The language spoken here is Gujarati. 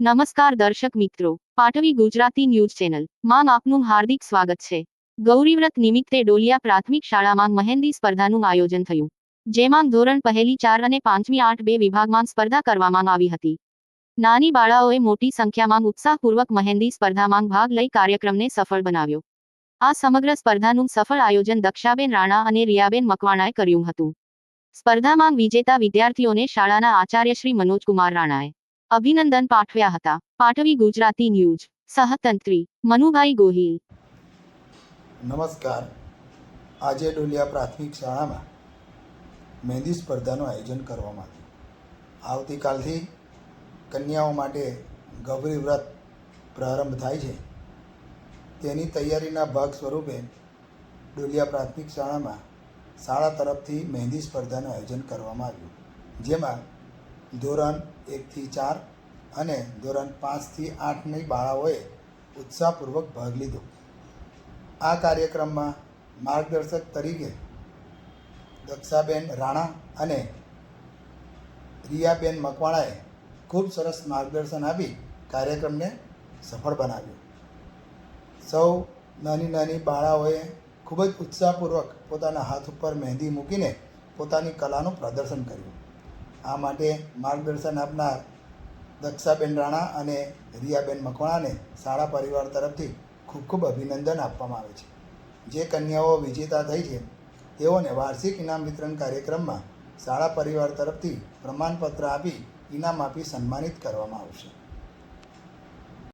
નમસ્કાર દર્શક મિત્રો પાટવી ગુજરાતી ન્યૂઝ ચેનલ. માં આપનું હાર્દિક સ્વાગત છે. ગૌરીવ્રત નિમિત્તે ડોલિયા પ્રાથમિક શાળામાં મહેંદી સ્પર્ધાનું આયોજન થયું, જેમાં ધોરણ પહેલી ચાર અને પાંચમી આઠ બે વિભાગમાં સ્પર્ધા કરવામાં આવી હતી. નાની બાળાઓએ મોટી સંખ્યામાં ઉત્સાહપૂર્વક મહેંદી સ્પર્ધામાં ભાગ લઈ કાર્યક્રમને સફળ બનાવ્યો. આ સમગ્ર સ્પર્ધાનું સફળ આયોજન દક્ષાબેન રાણા અને રિયાબેન મકવાણાએ કર્યું હતું. સ્પર્ધામાં વિજેતા વિદ્યાર્થીઓને શાળાના આચાર્ય શ્રી મનોજકુમાર રાણાએ અભિનંદન પાઠવ્યા હતા. પાઠવી ગુજરાતી ન્યૂઝ. સહતંત્રી. મનુભાઈ ગોહિલ. નમસ્કાર. આજે ડોલિયા પ્રાથમિક શાળામાં મહેંદી સ્પર્ધાનું આયોજન કરવામાં આવ્યું. આવતીકાલથી કન્યાઓ માટે ગૌરી વ્રત પ્રારંભ થાય છે. તેની તૈયારીના ભાગ સ્વરૂપે ડોલિયા પ્રાથમિક શાળામાં શાળા તરફથી મહેંદી સ્પર્ધાનું આયોજન કરવામાં આવ્યું. જેમાં ધોરણ એકથી ચાર અને ધોરણ પાંચથી આઠની બાળાઓએ ઉત્સાહપૂર્વક ભાગ લીધો. આ કાર્યક્રમમાં માર્ગદર્શક તરીકે દક્ષાબેન રાણા અને રિયાબેન મકવાણાએ ખૂબ સરસ માર્ગદર્શન આપી કાર્યક્રમને સફળ બનાવ્યો. સૌ નાની નાની બાળાઓએ ખૂબ જ ઉત્સાહપૂર્વક પોતાના હાથ ઉપર મહેંદી મૂકીને પોતાની કલાનું પ્રદર્શન કર્યું. આ માટે માર્ગદર્શન આપનાર દક્ષાબેન રાણા અને રિયાબેન મકવાણાને શાળા પરિવાર તરફથી ખૂબ ખૂબ અભિનંદન આપવામાં આવે છે. જે કન્યાઓ વિજેતા થઈ છે, તેઓને વાર્ષિક ઇનામ વિતરણ કાર્યક્રમમાં શાળા પરિવાર તરફથી પ્રમાણપત્ર આપી ઇનામ આપી સન્માનિત કરવામાં આવશે.